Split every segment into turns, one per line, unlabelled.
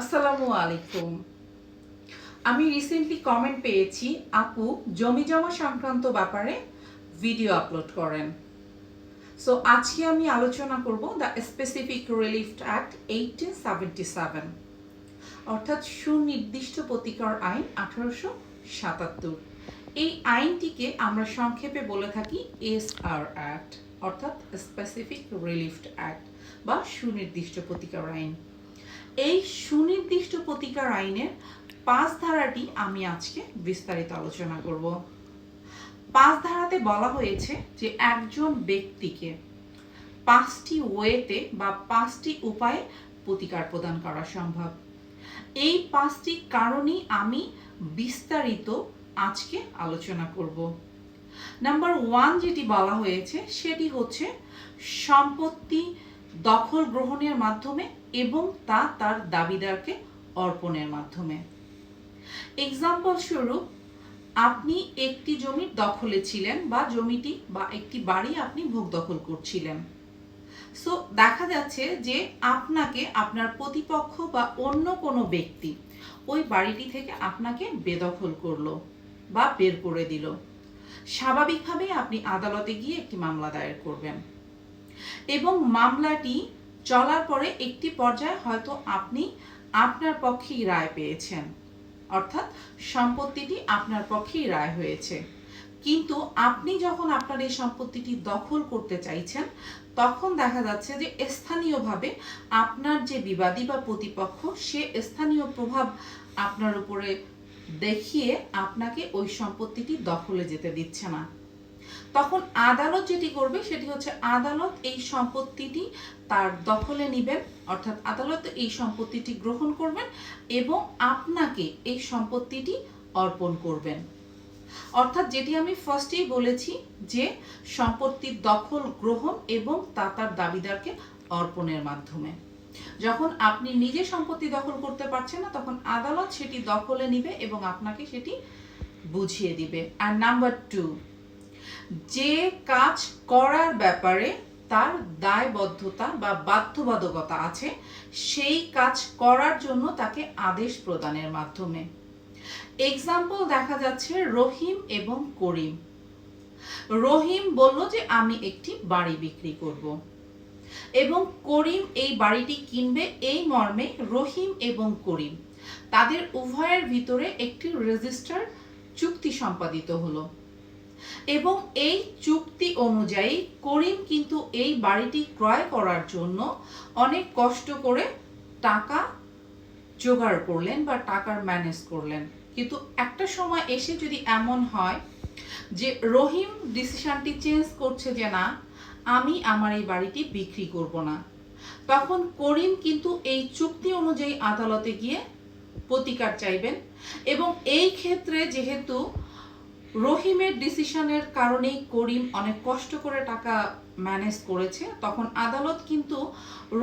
আসসালামু আলাইকুম। আমি রিসেন্টলি কমেন্ট পেয়েছি, আপু জমি জমা সংক্রান্ত ব্যাপারে ভিডিও আপলোড করেন। সো আজকে আমি আলোচনা করব the Specific Relief Act eighteen seventy seven অর্থাৎ সুনির্দিষ্ট প্রতিকার আইন আঠারোশো সাতাত্তর। এই আইনটিকে আমরা সংক্ষেপে বলে থাকি এস আর অ্যাক্ট অর্থাৎ স্পেসিফিক রিলিফ অ্যাক্ট বা সুনির্দিষ্ট প্রতিকার আইন। এই সুনির্দিষ্ট প্রতিকার আইনের পাঁচ ধারাটি আমি আজকে বিস্তারিত আলোচনা করব। পাঁচ ধারাতে বলা হয়েছে যে একজন ব্যক্তিকে পাঁচটি ওয়েতে বা পাঁচটি উপায়ে প্রতিকার প্রদান করা সম্ভব। এই পাঁচটি কারণই আমি বিস্তারিত আজকে আলোচনা করব। নাম্বার ওয়ান যেটি বলা হয়েছে সেটি হচ্ছে সম্পত্তি দখল গ্রহণের মাধ্যমে এবং তা তার দাবিদারকে অর্পণের মাধ্যমে। এক্সাম্পল স্বরূপ, আপনি একটি জমির দখলে ছিলেন বা জমিটি বা একটি বাড়ি আপনি ভোগ দখল করছিলেন। সো দেখা যাচ্ছে যে আপনাকে আপনার প্রতিপক্ষ বা অন্য কোনো ব্যক্তি ওই বাড়িটি থেকে আপনাকে বেদখল করল বা বের করে দিল। স্বাভাবিকভাবেই আপনি আদালতে গিয়ে একটি মামলা দায়ের করবেন। এবং মামলাটি চলার পরে একটি পর্যায়ে হয়তো আপনি আপনার পক্ষেই রায় পেয়েছেন। অর্থাৎ সম্পত্তিটি আপনার পক্ষেই রায় হয়েছে। কিন্তু আপনি যখন আপনার এই সম্পত্তিটি দখল করতে চাইছেন, তখন দেখা যাচ্ছে যে স্থানীয়ভাবে আপনার যে বিবাদী বা প্রতিপক্ষ, সে স্থানীয় প্রভাব আপনার উপরে দেখিয়ে আপনাকে ওই সম্পত্তিটি দখলে যেতে দিচ্ছে না। তখন আদালত যেটি করবে সেটি হচ্ছে আদালত এই সম্পত্তিটি তার দখলে নেবেন, অর্থাৎ আদালত এই সম্পত্তিটি গ্রহণ করবেন এবং আপনাকে এই সম্পত্তিটি অর্পণ করবেন। অর্থাৎ যেটি আমি ফার্স্টেই বলেছি যে সম্পত্তির দখল, গ্রহণ এবং তা তার দাবিদারকে অর্পণের মাধ্যমে। যখন আপনি নিজে সম্পত্তি দখল করতে পারছেন না, তখন আদালত সেটি দখলে নিবে এবং আপনাকে সেটি বুঝিয়ে দিবে। আর নাম্বার টু যে কাজ করার ব্যাপারে তার দায়বদ্ধতা বা বাধ্যবাধকতা আছে, সেই কাজ করার জন্য তাকে আদেশ প্রদানের মাধ্যমে। এক্সাম্পল দেখা যাচ্ছে রহিম এবং করিম। রহিম বলল যে, আমি একটি বাড়ি বিক্রি করব। এবং করিম এই বাড়িটি কিনবে এই মর্মে রহিম এবং করিম। তাদের উভয়ের ভিতরে একটি রেজিস্টার চুক্তি সম্পাদিত হলো। এবং এই চুক্তি অনুযায়ী করিম কিন্তু এই বাড়িটি ক্রয় করার জন্য অনেক কষ্ট করে টাকা জোগাড় করলেন বা টাকার ম্যানেজ করলেন। কিন্তু একটা সময় এসে যদি এমন হয় যে রহিম ডিসিশনটি চেঞ্জ করছে যে না, আমি আমার এই বাড়িটি বিক্রি করব না, তখন করিম কিন্তু এই চুক্তি অনুযায়ী আদালতে গিয়ে প্রতিকার চাইবেন এবং এই ক্ষেত্রে যেহেতু রহিমের ডিসিশনের কারণেই করিম অনেক কষ্ট করে টাকা ম্যানেজ করেছে। তখন আদালত কিন্তু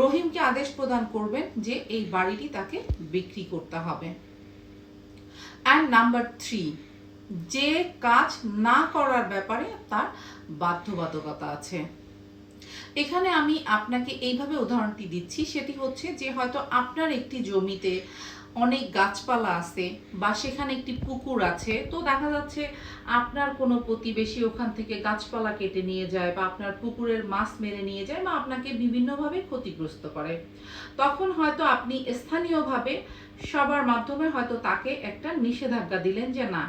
রহিমকে আদেশ প্রদান করবেন যে এই বাড়িটি তাকে বিক্রি করতে হবে। অ্যান্ড নাম্বার থ্রি যে কাজ না করার ব্যাপারে তার বাধ্যবাধকতা আছে। এখানে আমি আপনাকে এইভাবে উদাহরণটি দিচ্ছি, সেটি হচ্ছে যে হয়তো আপনার একটি জমিতে অনেক গাছপালা আছে বা সেখানে একটি পুকুর আছে, তো দেখা যাচ্ছে আপনার কোনো প্রতিবেশী ওখান থেকে গাছপালা কেটে নিয়ে যায় বা আপনার পুকুরের মাছ মেরে নিয়ে যায় বা আপনাকে বিভিন্নভাবে ক্ষতিগ্রস্ত করে। তখন হয়তো আপনি স্থানীয়ভাবে সবার মাধ্যমে হয়তো তাকে একটা নিষেধাজ্ঞা দিলেন যে না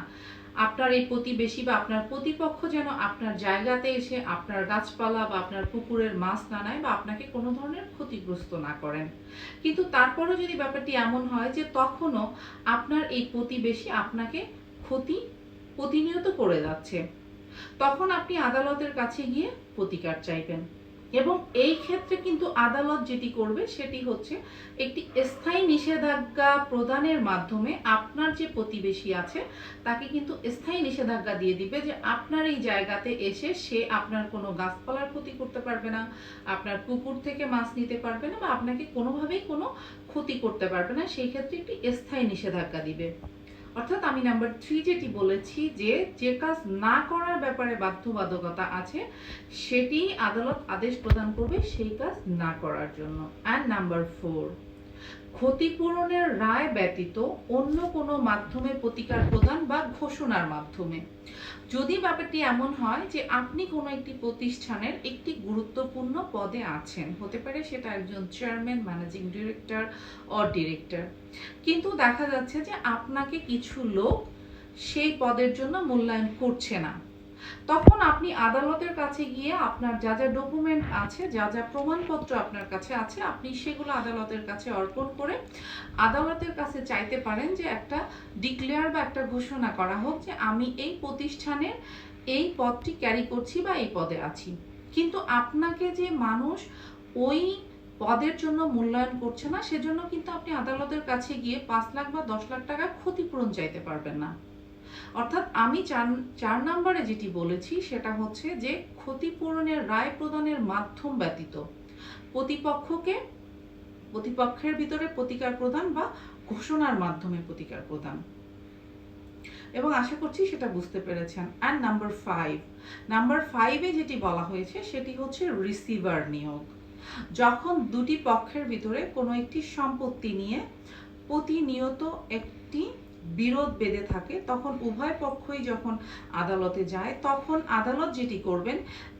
আপনার এই প্রতিবেশী বা আপনার প্রতিপক্ষ যেন আপনার জায়গাতে এসে আপনার গাছপালা বা আপনার পুকুরের মাছ না নেয় বা আপনাকে কোনো ধরনের ক্ষতিগ্রস্ত না করেন। কিন্তু তারপরও যদি ব্যাপারটি এমন হয় যে তখনও আপনার এই প্রতিবেশী আপনাকে ক্ষতি প্রতিনিয়ত করে যাচ্ছে, তখন আপনি আদালতের কাছে গিয়ে প্রতিকার চাইবেন। এবং এই ক্ষেত্রে কিন্তু আদালত যেটি করবে সেটি হচ্ছে একটি স্থায়ী নিষেধাজ্ঞা প্রদানের মাধ্যমে আপনার যে প্রতিবেশী আছে, তাকে কিন্তু স্থায়ী নিষেধাজ্ঞা দিয়ে দিবে যে আপনার এই জায়গাতে এসে সে আপনার কোনো গাছপালার ক্ষতি করতে পারবে না, আপনার পুকুর থেকে মাছ নিতে পারবে না বা আপনাকে কোনোভাবেই কোনো ক্ষতি করতে পারবে না, সেই ক্ষেত্রে একটি স্থায়ী নিষেধাজ্ঞা দিবে। অর্থাৎ আমি নাম্বার থ্রি যেটি বলেছি যে যে কাজ না করার ব্যাপারে বাধ্যবাধকতা আছে, সেটি আদালত আদেশ প্রদান করবে সেই কাজ না করার জন্য। অ্যান্ড নাম্বার ফোর ক্ষতিপূরণের রায় ব্যতীত অন্য কোনো মাধ্যমে প্রতিকার প্রদান বা ঘোষণার মাধ্যমে। যদি ব্যাপারটি এমন হয় যে আপনি কোনো একটি প্রতিষ্ঠানের একটি গুরুত্বপূর্ণ পদে আছেন, হতে পারে সেটা একজন chairman managing director or director কিন্তু দেখা যাচ্ছে যে আপনাকে কিছু লোক সেই পদের জন্য মূল্যায়ন করছে না। তখন আপনি আদালতের কাছে গিয়ে আপনার যা যা ডকুমেন্ট আছে, যা যা প্রমাণপত্র আপনার কাছে আছে, আপনি সেগুলো আদালতের কাছে অর্পণ করে আদালতের কাছে চাইতে পারেন যে একটা ডিক্লেয়ার বা একটা ঘোষণা করা হোক যে আমি এই প্রতিষ্ঠানের এই পদটি ক্যারি করছি বা এই পদে আছি। কিন্তু আপনাকে যে মানুষ ওই পদের জন্য মূল্যায়ন করছে না, সেজন্য কিন্তু আপনি আদালতের কাছে গিয়ে পাঁচ লাখ বা দশ লাখ টাকা ক্ষতিপূরণ চাইতে পারবেন না। অর্থাৎ আমি চার চার নম্বরে যেটি বলেছি সেটা হচ্ছে যে ক্ষতিপূরণের রায় প্রদানের মাধ্যম ব্যতীত প্রতিপক্ষকে, প্রতিপক্ষের ভিতরে প্রতিকার প্রদান বা ঘোষণার মাধ্যমে প্রতিকার প্রদান। এবং আশা করছি সেটা বুঝতে পেরেছেন। অ্যান্ড নাম্বার ফাইভ নাম্বার ফাইভে যেটি বলা হয়েছে সেটি হচ্ছে রিসিভার নিয়োগ। যখন দুটি পক্ষের ভিতরে কোনো একটি সম্পত্তি নিয়ে প্রতিনিয়ত একটি বিরোধ বেঁধে থাকে, তখন উভয় পক্ষই যখন আদালতে যায়, তখন আদালত যেটি করবেন,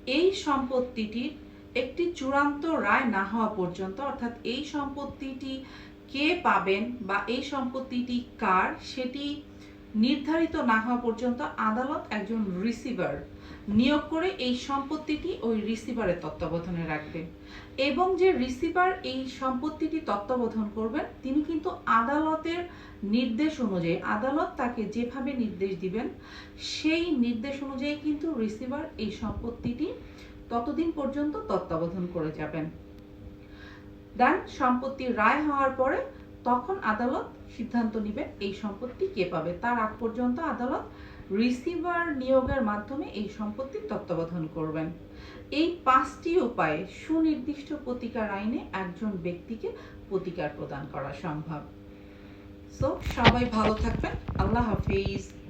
এই সম্পত্তিটির একটি চূড়ান্ত রায় না হওয়া পর্যন্ত, অর্থাৎ এই সম্পত্তিটি কে পাবেন বা এই সম্পত্তিটি কার, সেটি নির্ধারিত না হওয়া পর্যন্ত আদালত একজন রিসিভার নিয়োগ করে এই সম্পত্তিটি ওই রিসিভারের তত্ত্বাবধানে রাখবে। এবং যে রিসিভার এই সম্পত্তিটি তত্ত্বাবধান করবেন তিনি কিন্তু আদালতের নির্দেশ অনুযায়ী, আদালত তাকে যেভাবে নির্দেশ দিবেন, সেই নির্দেশ অনুযায়ী কিন্তু রিসিভার এই সম্পত্তিটি ততদিন পর্যন্ত তত্ত্বাবধান করে যাবেন। দেন সম্পত্তি রায় হওয়ার পরে তখন আদালত সিদ্ধান্ত নেবে এই সম্পত্তি কে পাবে। তার আগ পর্যন্ত আদালত রিসিভার নিয়োগের মাধ্যমে এই সম্পত্তি তত্ত্বাবধান করবেন। এই পাঁচটি উপায়ে সুনির্দিষ্ট প্রতিকার আইনে একজন ব্যক্তিকে প্রতিকার প্রদান করা সম্ভব। সো সবাই ভালো থাকবেন। আল্লাহ হাফিজ।